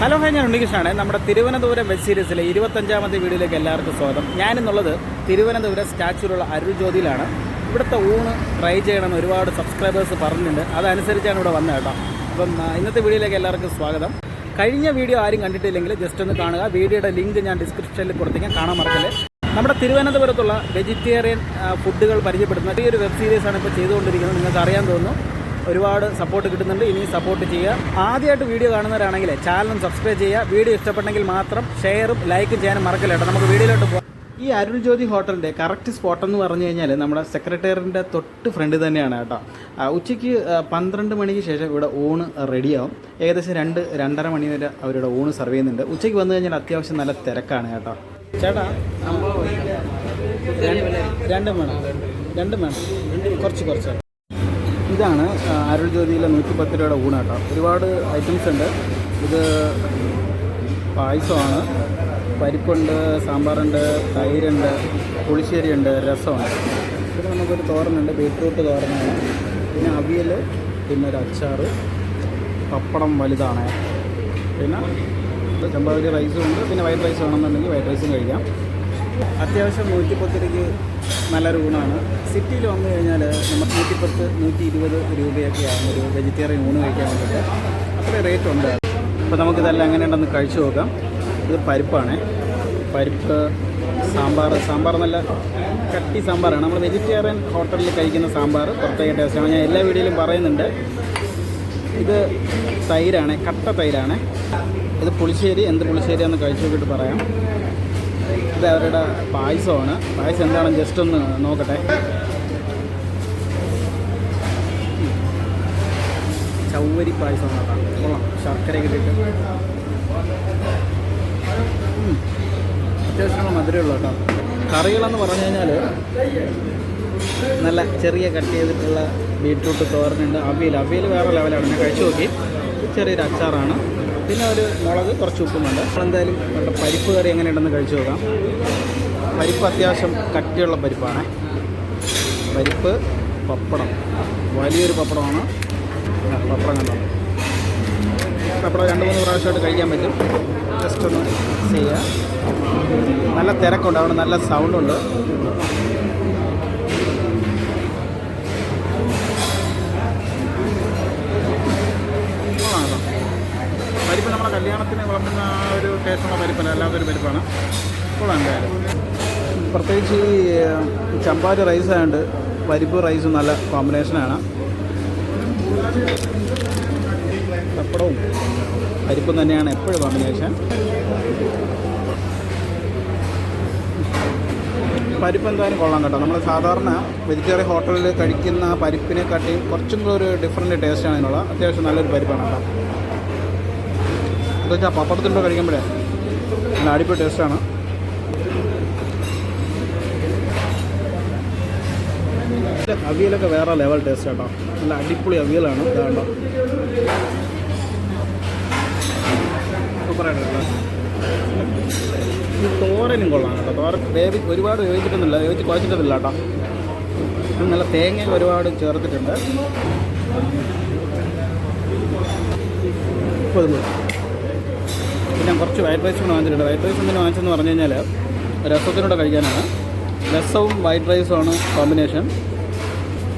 Hello hi ഞാൻ ഉണ്ണികൃഷ്ണനാണ്. നമ്മുടെ Thiruvananthapuram web സീരീസിലെ ഇരുപത്തഞ്ചാമത്തെ വീഡിയോയിലേക്ക് എല്ലാവർക്കും സ്വാഗതം. ഞാനെന്നുള്ളത് തിരുവനന്തപുരം സ്റ്റാച്യൂലുള്ള അരുൾ ജ്യോതിയിലാണ്. ഇവിടുത്തെ ഊണ് ട്രൈ ചെയ്യണമെന്ന് ഒരുപാട് സബ്സ്ക്രൈബേഴ്സ് പറഞ്ഞിട്ടുണ്ട്. അതനുസരിച്ചാണ് ഇവിടെ വന്നത് കേട്ടോ. അപ്പം ഇന്നത്തെ വീഡിയോയിലേക്ക് എല്ലാവർക്കും സ്വാഗതം. കഴിഞ്ഞ വീഡിയോ ആരും കണ്ടിട്ടില്ലെങ്കിൽ ജസ്റ്റ് ഒന്ന് കാണുക. വീഡിയോയുടെ ലിങ്ക് ഞാൻ ഡിസ്ക്രിപ്ഷനിൽ കൊടുത്തേക്കാം. കാണാൻ മറക്കല്ലേ. നമ്മുടെ തിരുവനന്തപുരത്തുള്ള വെജിറ്റേറിയൻ ഫുഡുകൾ പരിചയപ്പെടുത്തുന്ന ഈ ഒരു വെബ് സീരീസാണ് ഇപ്പോൾ ചെയ്തുകൊണ്ടിരിക്കുന്നത്. നിങ്ങൾക്ക് അറിയാൻ തോന്നുന്നു. ഒരുപാട് സപ്പോർട്ട് കിട്ടുന്നുണ്ട്. ഇനിയും സപ്പോർട്ട് ചെയ്യുക. ആദ്യമായിട്ട് വീഡിയോ കാണുന്നവരാണെങ്കിൽ ചാനൽ സബ്സ്ക്രൈബ് ചെയ്യുക. വീഡിയോ ഇഷ്ടപ്പെട്ടെങ്കിൽ മാത്രം ഷെയറും ലൈക്കും ചെയ്യാനും മറക്കില്ല കേട്ടോ. നമുക്ക് വീഡിയോയിലോട്ട് പോകാം ഈ അരുൾ ജ്യോതി ഹോട്ടലിന്റെ കറക്റ്റ് സ്പോട്ട് എന്ന് പറഞ്ഞു കഴിഞ്ഞാൽ നമ്മുടെ സെക്രട്ടേറിയറിന്റെ തൊട്ട് ഫ്രണ്ട് തന്നെയാണ് കേട്ടോ. ഉച്ചയ്ക്ക് പന്ത്രണ്ട് മണിക്ക് ശേഷം ഇവിടെ ഊണ് റെഡിയാവും ഏകദേശം രണ്ട് രണ്ടര മണി വരെ അവരുടെ ഊണ് സെർവ് ചെയ്യുന്നുണ്ട്. ഉച്ചയ്ക്ക് വന്നു കഴിഞ്ഞാൽ അത്യാവശ്യം നല്ല തിരക്കാണ് കേട്ടോ. ചേട്ടാ രണ്ടും വേണം രണ്ടും വേണം കുറച്ച് കുറച്ച്. ഇതാണ് അരുൾ ജ്യോതിയിലെ നൂറ്റി പത്ത് രൂപയുടെ ഊണ് കേട്ടോ ഒരുപാട് ഐറ്റംസ് ഉണ്ട്. ഇത് പായസമാണ്. പരിപ്പുണ്ട് സാമ്പാറുണ്ട് തൈരുണ്ട് പുളിശ്ശേരിയുണ്ട് രസമുണ്ട്. പിന്നെ നമുക്കൊരു തോരനുണ്ട് ബീട്രൂട്ട് തോരനാണ്. പിന്നെ അവിയൽ പിന്നെ ഒരു അച്ചാർ പപ്പടം വലുതാണ്. പിന്നെ ചമ്പാവരി റൈസും ഉണ്ട്. പിന്നെ വൈറ്റ് റൈസ് വേണമെന്നുണ്ടെങ്കിൽ വൈറ്റ് റൈസും കഴിക്കാം. അത്യാവശ്യം നൂറ്റിപ്പത്തിരക്ക് നല്ലൊരു ഊണാണ്. സിറ്റിയിൽ വന്നു കഴിഞ്ഞാൽ നമുക്ക് നൂറ്റിപ്പത്ത് നൂറ്റി ഇരുപത് രൂപയൊക്കെയാണ് ഒരു വെജിറ്റേറിയൻ ഊണ് കഴിക്കാൻ വേണ്ടിയിട്ട് അത്രയും റേറ്റ് ഉണ്ട്. അപ്പോൾ നമുക്കിതെല്ലാം എങ്ങനെയുണ്ടെന്ന് കഴിച്ചു നോക്കാം. ഇത് പരിപ്പാണ്. പരിപ്പ് സാമ്പാർ. സാമ്പാർ നല്ല കട്ടി സാമ്പാറാണ്. നമ്മൾ വെജിറ്റേറിയൻ ഹോട്ടലിൽ കഴിക്കുന്ന സാമ്പാർ പ്രത്യേക ടേസ്റ്റാണ് ഞാൻ എല്ലാ വീഡിയോയിലും പറയുന്നുണ്ട്. ഇത് തൈരാണ്. കട്ട തൈരാണ്. ഇത് പുളിശ്ശേരി എന്ത് പുളിശ്ശേരിയാണെന്ന് കഴിച്ചു നോക്കിയിട്ട് പറയാം. ഇത് അവരുടെ പായസമാണ്. പായസം എന്താണെന്ന് ജസ്റ്റ് ഒന്ന് നോക്കട്ടെ. ചൗവരി പായസം കൊള്ളാം. ശർക്കരയൊക്കെ ഇട്ടിട്ട്. ഉം. അത്യാവശ്യം മധുരമുള്ള കേട്ടോ. കറികളെന്ന് പറഞ്ഞു കഴിഞ്ഞാൽ നല്ല ചെറിയ കട്ട് ചെയ്തിട്ടുള്ള ബീട്രൂട്ട് തോരനുണ്ട്. അവിയൽ. അവിയൽ വേറെ ലെവലാണ് ഞാൻ കഴിച്ചു നോക്കി. ചെറിയൊരു അച്ചാറാണ്. പിന്നെ ഒരു മുളക് കുറച്ച് ഉപ്പുമുണ്ട്. നമ്മളെന്തായാലും നമ്മുടെ പരിപ്പ് കറി എങ്ങനെ എങ്ങനെയുണ്ടെന്ന് കഴിച്ചു നോക്കാം. പരിപ്പ് അത്യാവശ്യം കട്ടിയുള്ള പരിപ്പാണ്. പരിപ്പ് പപ്പടം. വലിയൊരു പപ്പടമാണ്. പപ്പടം കണ്ടോ? പപ്പടം രണ്ട് മൂന്ന് പ്രാവശ്യമായിട്ട് കഴിക്കാൻ പറ്റും. ജസ്റ്റ് ഒന്ന് ചെയ്യുക നല്ല തിരക്കുണ്ട്. അവിടെ നല്ല സൗണ്ടുണ്ട് കല്യാണത്തിന് വളർത്തുന്ന ആ ഒരു ടേസ്റ്റുള്ള പരിപ്പല്ല അല്ലാത്തൊരു പരിപ്പാണ്. കൊള്ളാം എന്തായാലും. പ്രത്യേകിച്ച് ഈ ചമ്പാറ്റ് റൈസ് പരിപ്പ് റൈസും നല്ല കോമ്പിനേഷനാണ് പപ്പടവും പരിപ്പും തന്നെയാണ് എപ്പോഴും കോമ്പിനേഷൻ പരിപ്പ് എന്തായാലും കൊള്ളാം കേട്ടോ. നമ്മൾ സാധാരണ വെജിറ്റേറിയൻ ഹോട്ടലിൽ കഴിക്കുന്ന ആ പരിപ്പിനെ കാട്ടിയും കുറച്ചും കൂടെ ഒരു ഡിഫറെന്റ് ടേസ്റ്റാണ് അതിനുള്ള. അത്യാവശ്യം നല്ലൊരു പരിപ്പാണ് കേട്ടോ. എന്താ വെച്ചാൽ പപ്പടത്തിന്റെ കഴിക്കുമ്പോഴേ നല്ല അടിപൊളി ടേസ്റ്റാണ്. അവിയലൊക്കെ വേറെ ലെവൽ ടേസ്റ്റ് കേട്ടോ നല്ല അടിപൊളി അവിയലാണ്. ഇതാണ്ടോ സൂപ്പറായിട്ട് തോരനും കൊള്ളാം കേട്ടോ. തോരൻ വേവി ഒരുപാട് വേവിച്ചിട്ടൊന്നുമില്ല. വേവിച്ച് കുഴച്ചിട്ടൊന്നുമില്ല കേട്ടോ. നല്ല തേങ്ങ ഒരുപാട് ചേർത്തിട്ടുണ്ട്. മുപ്പത് പിന്നെ കുറച്ച് വൈറ്റ് റൈസ് കൂടെ വാങ്ങിച്ചിട്ടുണ്ട്. വൈറ്റ് റൈസ് എന്തിനു വാങ്ങിച്ചെന്ന് പറഞ്ഞു കഴിഞ്ഞാൽ രസത്തിനൂടെ കഴിക്കാനാണ്. രസവും വൈറ്റ് റൈസുമാണ് കോമ്പിനേഷൻ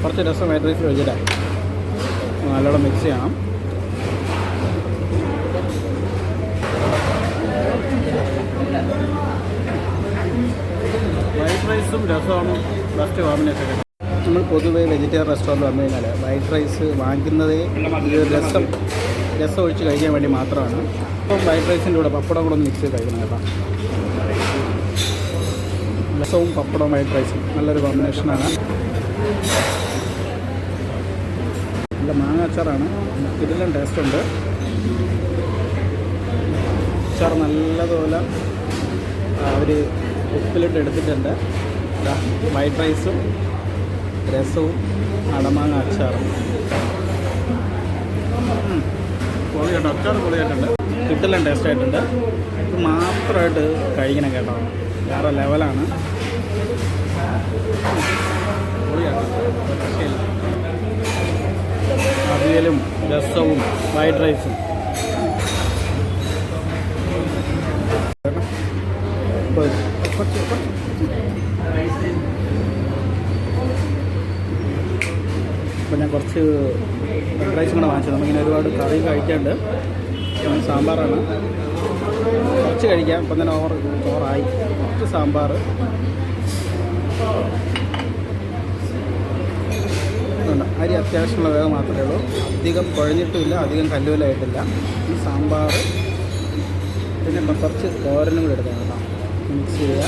കുറച്ച് രസം വൈറ്റ് റൈസ് കഴിച്ചിട്ടാണ് നല്ലോണം മിക്സ് ചെയ്യണം. വൈറ്റ് റൈസും രസമാണ്. ബെസ്റ്റ് കോമ്പിനേഷൻ നമ്മൾ പൊതുവേ വെജിറ്റേറിയൻ റെസ്റ്റോറന്റ് വന്നു കഴിഞ്ഞാൽ വൈറ്റ് റൈസ് വാങ്ങിക്കുന്നതേ ഈ രസം രസം ഒഴിച്ച് കഴിക്കാൻ വേണ്ടി മാത്രമാണ്. അപ്പം ഫ്രൈഡ് റൈസിന്റെ കൂടെ പപ്പടം കൂടെ ഒന്ന് മിക്സ് ചെയ്ത് കഴിക്കണം കേട്ടോ. രസവും പപ്പടവും ഫ്രൈഡ് റൈസും നല്ലൊരു കോമ്പിനേഷനാണ് നല്ല മാങ്ങ അച്ചാറാണ്. ഇതെല്ലാം ടേസ്റ്റ് ഉണ്ട്. അച്ചാർ നല്ലതുപോലെ അവർ ഉപ്പിലിട്ട് എടുത്തിട്ടുണ്ട്. വൈറ്റ് റൈസും രസവും അടമാങ്ങ അച്ചാറും. പൊളിയായിട്ട് അച്ചാർ പൊളിയായിട്ടുണ്ട്. കിട്ടിലും ടേസ്റ്റ് ആയിട്ടുണ്ട്. ഇത് മാത്രമായിട്ട് കഴിക്കണം കേട്ടോ. വേറെ ലെവലാണ്. അവിയലും രസവും ഫ്രൈഡ് റൈസും അപ്പോൾ ഞാൻ കുറച്ച് ഫ്രൈഡ് റൈസും കൂടെ വാങ്ങിച്ചു. നമുക്കിങ്ങനെ ഒരുപാട് കറി കഴിക്കാണ്ട് സാമ്പാറാണ്. കുറച്ച് കഴിക്കാം. ഇപ്പം തന്നെ ഓവർ ചോറായി കുറച്ച് സാമ്പാർ. അരി അത്യാവശ്യമുള്ള വേഗം മാത്രമേ ഉള്ളൂ. അധികം കുഴഞ്ഞിട്ടുമില്ല. അധികം കല്ലുവലായിട്ടില്ല. ഈ സാമ്പാർ പിന്നെ കുറച്ച് തോരനും കൂടെ എടുക്കാം കേട്ടോ. മിക്സ് ചെയ്യുക.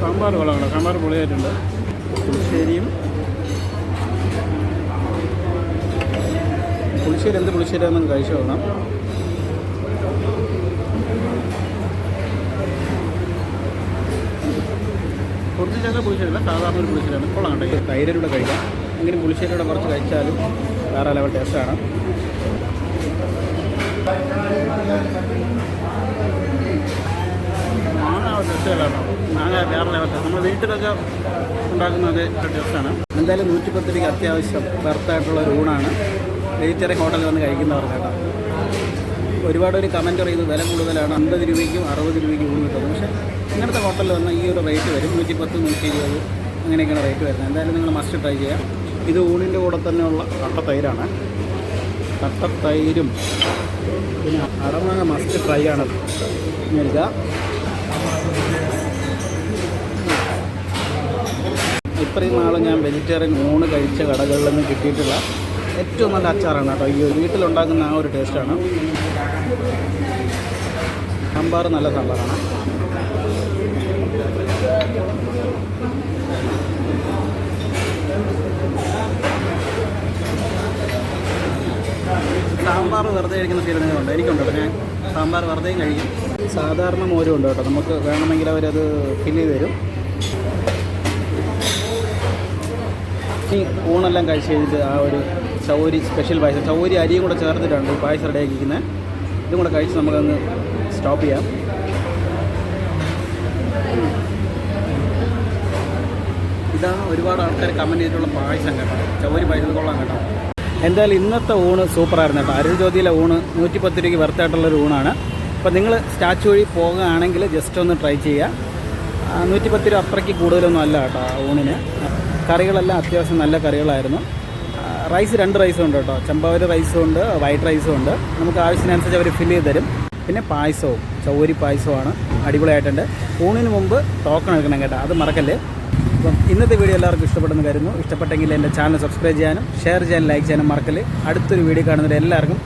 സാമ്പാർ കൊള്ളാം സാമ്പാർ പൊളിയായിട്ടുണ്ട്. പുളിശ്ശേരിയും പുളിശ്ശേരി എന്ത് പുളിശ്ശേരി ആണെന്ന് കഴിച്ചു നോക്കണം കുറച്ച് ചേർന്ന പുളിശ്ശേരിയല്ല സാധാരണ ഒരു പുളിശ്ശേരിയാണ്. കൊള്ളാം കേട്ടോ തൈരൂടെ കഴിക്കാം. എങ്കിലും പുളിശ്ശേരിയുടെ കുറച്ച് കഴിച്ചാലും വേറെ ലെവൽ ടേസ്റ്റാണ് കേട്ടോ. മാങ്ങ വേറെ ലെവൽ നമ്മൾ വീട്ടിലൊക്കെ ഉണ്ടാക്കുന്നത് ടേസ്റ്റാണ് എന്തായാലും നൂറ്റിപ്പത്തിരിക്ക് അത്യാവശ്യം ബർത്തായിട്ടുള്ള ഒരു ഊണാണ്. വെജിറ്റേറിയൻ ഹോട്ടലിൽ വന്ന് കഴിക്കുന്നവർക്ക് കേട്ടോ. ഒരുപാട് ഒരു കമന്റ് പറയുന്നത് വില കൂടുതലാണ്. അൻപത് രൂപയ്ക്കും അറുപത് രൂപയ്ക്കും ഊണ് കിട്ടുന്നത് പക്ഷേ ഇങ്ങനത്തെ ഹോട്ടലിൽ വന്ന ഈ ഒരു റേറ്റ് വരും. നൂറ്റി പത്ത് നൂറ്റി ഇരുപത് അങ്ങനെയൊക്കെയാണ് റേറ്റ് വരുന്നത്. എന്തായാലും നിങ്ങൾ മസ്റ്റ് ട്രൈ ചെയ്യുക. ഇത് ഊണിന്റെ കൂടെ തന്നെയുള്ള കട്ടത്തൈരാണ് കട്ടത്തൈരും പിന്നെ അടമാങ്ങ മസ്റ്റ് ട്രൈ ആണ്. നൽകുക ഇത്രയും നാൾ ഞാൻ വെജിറ്റേറിയൻ ഊണ് കഴിച്ച കടകളിൽ നിന്ന് കിട്ടിയിട്ടുള്ള ഏറ്റവും നല്ല അച്ചാറാണ് കേട്ടോ. ഈ വീട്ടിലുണ്ടാക്കുന്ന ആ ഒരു ടേസ്റ്റാണ്. സാമ്പാർ നല്ല സാമ്പാറാണ്. സാമ്പാർ വെറുതെ കഴിക്കുന്ന ഫീലുണ്ട് എനിക്കുണ്ട് ഞാൻ സാമ്പാർ വെറുതെയും കഴിക്കും. സാധാരണ മോരും ഉണ്ട് കേട്ടോ. നമുക്ക് വേണമെങ്കിൽ അവരത് ഫില്ല് ചെയ്ത് തരും. ഊണെല്ലാം കഴിച്ച് കഴിഞ്ഞിട്ട് ആ ഒരു ചൗരി സ്പെഷ്യൽ പായസം. ചൗരി അരിയും കൂടെ ചേർത്തിട്ടാണ് പായസം റെഡിയാക്കിയിരിക്കുന്നത്. ഇതും കൂടെ കഴിച്ച് നമുക്കൊന്ന് സ്റ്റോപ്പ് ചെയ്യാം. ഇതാണ് ഒരുപാട് ആൾക്കാർ കമന്റ് ചെയ്തിട്ടുള്ള പായസം കേട്ടോ. ചൗരി പായസം കൊള്ളാം കേട്ടോ. എന്തായാലും ഇന്നത്തെ ഊണ് സൂപ്പറായിരുന്നു കേട്ടോ. അരുൺ ജ്യോതിയിലെ ഊണ് നൂറ്റി പത്ത് രൂപയ്ക്ക് വെറുത്തായിട്ടുള്ളൊരു ഊണാണ്. അപ്പോൾ നിങ്ങൾ സ്റ്റാച്ചു വഴി പോകുകയാണെങ്കിൽ ജസ്റ്റ് ഒന്ന് ട്രൈ ചെയ്യുക. നൂറ്റി പത്ത് രൂപ അത്രയ്ക്ക് കൂടുതലൊന്നും അല്ല കേട്ടോ ഊണിന്. കറികളെല്ലാം അത്യാവശ്യം നല്ല കറികളായിരുന്നു. റൈസ് രണ്ട് റൈസും ഉണ്ട് കേട്ടോ. ചമ്പാവരി റൈസും ഉണ്ട് വൈറ്റ് റൈസും ഉണ്ട്. നമുക്ക് ആവശ്യത്തിനനുസരിച്ച് അവർ ഫില്ല് ചെയ്ത് തരും. പിന്നെ പായസവും ചൗരി പായസമാണ് അടിപൊളിയായിട്ടുണ്ട്. ഊണിന് മുമ്പ് ടോക്കൺ എടുക്കണം കേട്ടോ. അത് മറക്കല്ലേ? അപ്പം ഇന്നത്തെ വീഡിയോ എല്ലാവർക്കും ഇഷ്ടപ്പെടുന്നു കരുതുന്നു. ഇഷ്ടപ്പെട്ടെങ്കിൽ എന്റെ ചാനൽ സബ്സ്ക്രൈബ് ചെയ്യാനും ഷെയർ ചെയ്യാനും ലൈക്ക് ചെയ്യാനും മറക്കല്ലേ? അടുത്തൊരു വീഡിയോ കാണുന്നവരെ എല്ലാവർക്കും